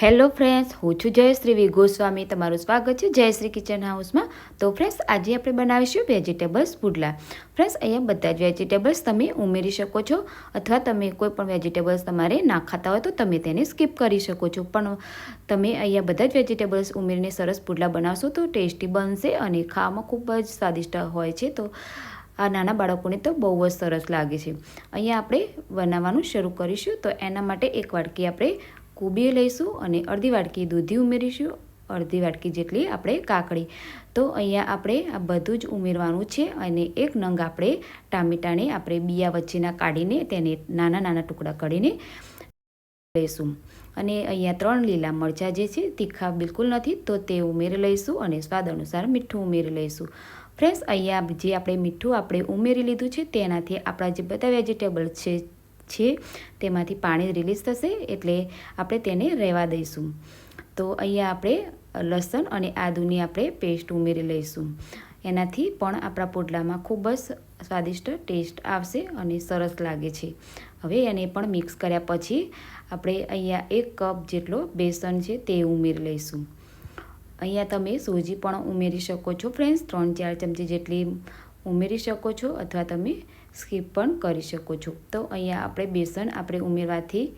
Hello friends, હું છું જયશ્રી ગોસ્વામી તમારું સ્વાગત છે જયશ્રી કિચન હાઉસમાં. તો ફ્રેન્ડ્સ, આજે આપણે બનાવીશું વેજીટેબલ્સ પુડલા. ફ્રેન્ડ્સ, અહીંયા બધા જ વેજીટેબલ્સ તમે ઉમેરી શકો છો અથવા તમે કોઈ પણ વેજીટેબલ્સ તમારે ના ખાતા હોય તો તમે તેને સ્કીપ કરી શકો છો. પણ તમે અહીંયા બધા જ વેજીટેબલ્સ ઉમેરીને સરસ પુડલા બનાવશો તો ટેસ્ટી બનશે અને ખાવામાં ખૂબ જ સ્વાદિષ્ટ હોય છે. તો આ નાના બાળકોને તો બહુ જ સરસ લાગે છે. અહીંયા આપણે બનાવવાનું શરૂ કરીશું. તો એના માટે એક વાટકી આપણે કુબી લઈશું અને અડધી વાટકી દૂધી ઉમેરીશું, અડધી વાટકી જેટલી આપણે કાકડી. તો અહીંયા આપણે આ બધું જ ઉમેરવાનું છે અને એક નંગ આપણે ટામેટાને આપણે બિયા વચ્ચેના કાઢીને તેને નાના નાના ટુકડા કરીને લઈશું. અને અહીંયા ત્રણ લીલા મરચાં જે છે તીખા બિલકુલ નથી, તો તે ઉમેરી લઈશું અને સ્વાદ અનુસાર મીઠું ઉમેરી લઈશું. ફ્રેન્ડ્સ, અહીંયા જે આપણે મીઠું આપણે ઉમેરી લીધું છે તેનાથી આપણા જે બધા વેજીટેબલ છે છે. તેમાંથી પાણી રિલીઝ થશે એટલે આપણે તેને રહેવા દઈશું. તો અહીંયા આપણે લસણ અને આદુની આપણે પેસ્ટ ઉમેરી લઈશું. એનાથી પણ આપણા પોટલામાં ખૂબ જ સ્વાદિષ્ટ ટેસ્ટ આવશે અને સરસ લાગે છે. હવે એને પણ મિક્સ કર્યા પછી આપણે અહીંયા એક કપ જેટલો બેસન છે તે ઉમેરી લઈશું. અહીંયા તમે સૂજી પણ ઉમેરી શકો છો. ફ્રેન્ડ્સ ત્રણ ચાર ચમચી જેટલી ઉમેરી શકો છો અથવા તમે સ્કીપ પણ કરી શકો છો. તો અહીંયા આપણે બેસન આપણે ઉમેરવાથી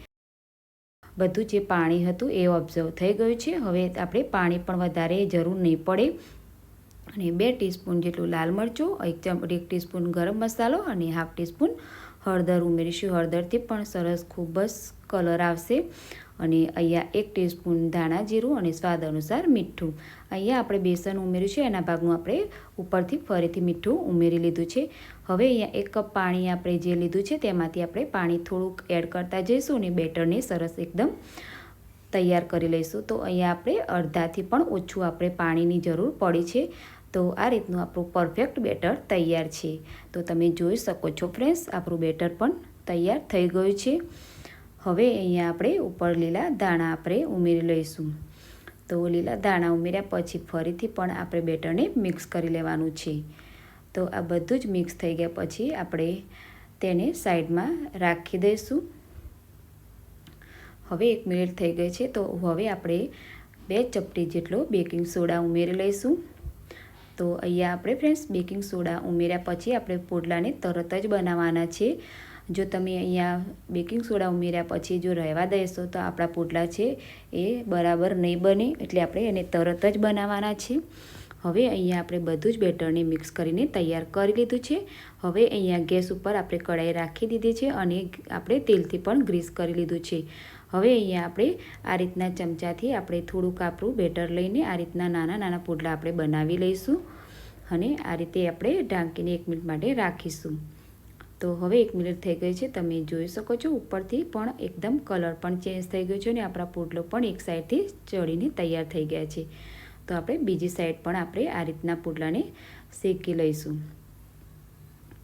બધું જે પાણી હતું એ ઓબ્ઝર્વ થઈ ગયું છે. હવે આપણે પાણી પણ વધારે જરૂર નહીં પડે. અને બે ટીસ્પૂન જેટલું લાલ મરચું, એક ચમ, એક ટીસ્પૂન ગરમ મસાલો અને હાફ ટીસ્પૂન હળદર ઉમેરીશું. હળદરથી પણ સરસ ખૂબ જ કલર આવશે. અને અહીંયા એક ટીસ્પૂન ધાણા જીરું અને સ્વાદ અનુસાર મીઠું. અહીંયા આપણે બેસન ઉમેર્યું છે. એના ભાગનું આપણે ઉપરથી ફરીથી મીઠું ઉમેરી લીધું છે. હવે અહીંયા એક કપ પાણી આપણે જે લીધું છે તેમાંથી આપણે પાણી થોડુંક એડ કરતા જઈશું અને બેટરને સરસ એકદમ તૈયાર કરી લઈશું. તો અહીંયા આપણે અડધાથી પણ ઓછું આપણે પાણીની જરૂર પડી છે. તો આ રીતનું આપણું પરફેક્ટ બેટર તૈયાર છે. તો તમે જોઈ શકો છો ફ્રેન્ડ્સ આપણું બેટર પણ તૈયાર થઈ ગયું છે. હવે અહીંયા આપણે ઉપર લીલા દાણા આપણે ઉમેરી લઈશું. તો લીલા દાણા ઉમેર્યા પછી ફરીથી પણ આપણે બેટરને મિક્સ કરી લેવાનું છે. તો આ બધું જ મિક્સ થઈ ગયા પછી આપણે તેને સાઈડમાં રાખી દઈશું. હવે એક મિનિટ થઈ ગઈ છે, તો હવે આપણે બે ચપટી જેટલો બેકિંગ સોડા ઉમેરી લઈશું. તો અહીંયા આપણે ફ્રેન્ડ્સ બેકિંગ સોડા ઉમેર્યા પછી આપણે પોડલાને તરત જ બનાવવાના છે. જો તમે અહીંયા બેકિંગ સોડા ઉમેર્યા પછી જો રહેવા દેશો તો આપણા પોટલા છે એ બરાબર નહીં બને એટલે આપણે એને તરત જ બનાવવાના છે. હવે અહીંયા આપણે બધું જ બેટરને મિક્સ કરીને તૈયાર કરી લીધું છે. હવે અહીંયા ગેસ ઉપર આપણે કઢાઈ રાખી દીધી છે અને આપણે તેલથી પણ ગ્રીસ કરી લીધું છે. હવે અહીંયા આપણે આ રીતના ચમચાથી આપણે થોડુંક આપણું બેટર લઈને આ રીતના નાના નાના પુડલા આપણે બનાવી લઈશું અને આ રીતે આપણે ઢાંકીને એક મિનિટ માટે રાખીશું. તો હવે એક મિનિટ થઈ ગઈ છે, તમે જોઈ શકો છો ઉપરથી પણ એકદમ કલર પણ ચેન્જ થઈ ગયો છે અને આપણા પોટલો પણ એક સાઈડથી ચડીને તૈયાર થઈ ગયા છે. તો આપણે બીજી સાઈડ પણ આપણે આ રીતના પુડલાને શેકી લઈશું.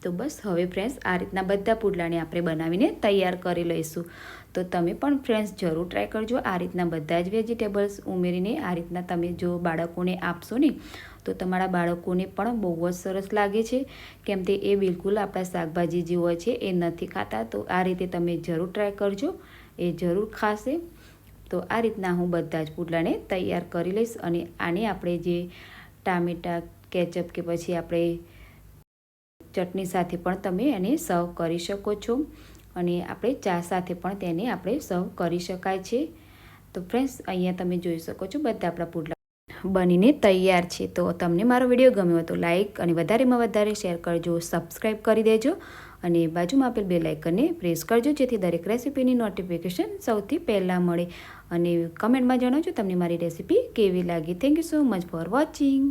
તો બસ, હવે ફ્રેન્ડ્સ આ રીતના બધા પુડલાને આપણે બનાવીને તૈયાર કરી લઈશું. તો તમે પણ ફ્રેન્ડ્સ જરૂર ટ્રાય કરજો. આ રીતના બધા જ વેજીટેબલ્સ ઉમેરીને, આ રીતના તમે જો બાળકોને આપશો ને, તો તમારા બાળકોને પણ બહુ જ સરસ લાગે છે. કેમ કે એ બિલકુલ આપણા શાકભાજી જે હોય છે, એ નથી ખાતા. તો આ રીતે તમે જરૂર ટ્રાય કરજો. એ જરૂર ખાશે. તો આ રીતના હું બધા જ પુડલાને તૈયાર કરી લઈશ. અને આને આપણે જે ટામેટા, કેચઅપ કે પછી આપણે ચટણી સાથે પણ તમે એને સર્વ કરી શકો છો. અને આપણે ચા સાથે પણ તેને આપણે સર્વ કરી શકાય છે. તો ફ્રેન્ડ્સ, અહીંયા તમે જોઈ શકો છો બધા આપણા પુડલા બનીને તૈયાર છે. તો તમને મારો વીડિયો ગમ્યો તો લાઇક અને વધારેમાં વધારે શેર કરજો સબસ્ક્રાઈબ કરી દેજો અને બાજુમાં આપેલ બે લાઇકનને પ્રેસ કરજો, જેથી દરેક રેસીપીની નોટિફિકેશન સૌથી પહેલાં મળે. અને કમેન્ટમાં જણાવજો તમને મારી રેસીપી કેવી લાગી. Thank you so much for watching